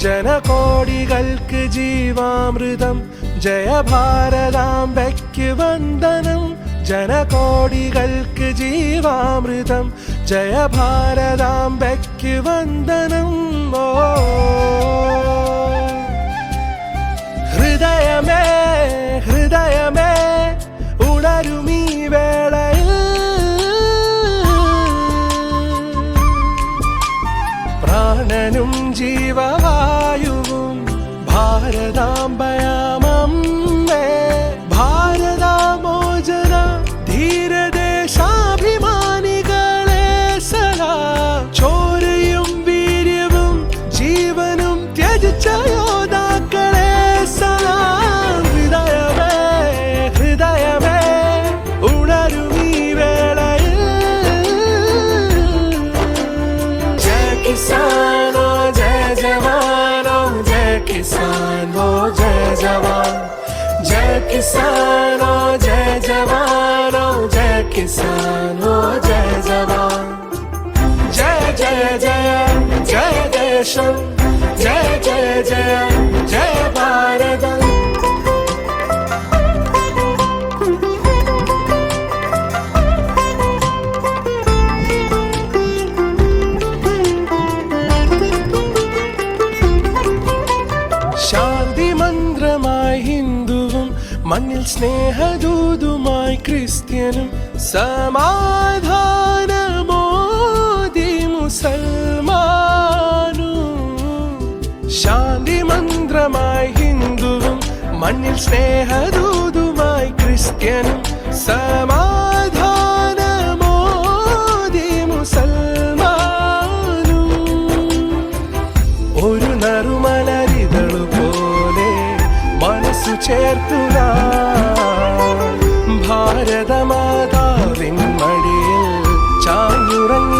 ജനകോടികൾക്ക് ജീവാമൃതം. ജയഭാരതാംബയ്ക്ക് വന്ദനം. ജനകോടികൾക്ക് ജീവാമൃതം. ജയഭാരതാംബയ്ക്ക് വന്ദനം. ഓ ജീവനും ജീവവായുവും ഭാരതാംബയാമേ ഭാരതാമോചന ധീരദേശാഭിമാനികളെ സദാ. ചോരയും വീര്യവും ജീവനും ത്യജിച്ച യോദ്ധാക്കളെ സദാ. ഹൃദയമേ ഹൃദയമേ ഉണരും ഈ വേളയിൽ. ജയ കിസാൻ. किसान हो, जय जवान। जय किसान हो, जय जवान हो, जय किसान हो, जय जवान। जय जय जय जय देशम जय जय जय। ഹിന്ദുവും മണ്ണിൽ സ്നേഹദൂതുമായി ക്രിസ്ത്യനും സമാധാനമോദി മുസൽമാനും. ശാന്തി മന്ത്രമായി ഹിന്ദുവും മണ്ണിൽ സ്നേഹദൂതുമായി ക്രിസ്ത്യനും സമാധാനമോദി ചേർത്തുക ഭാരതമാതാവിൻ മടിയിൽ ചാഞ്ഞുറങ്ങി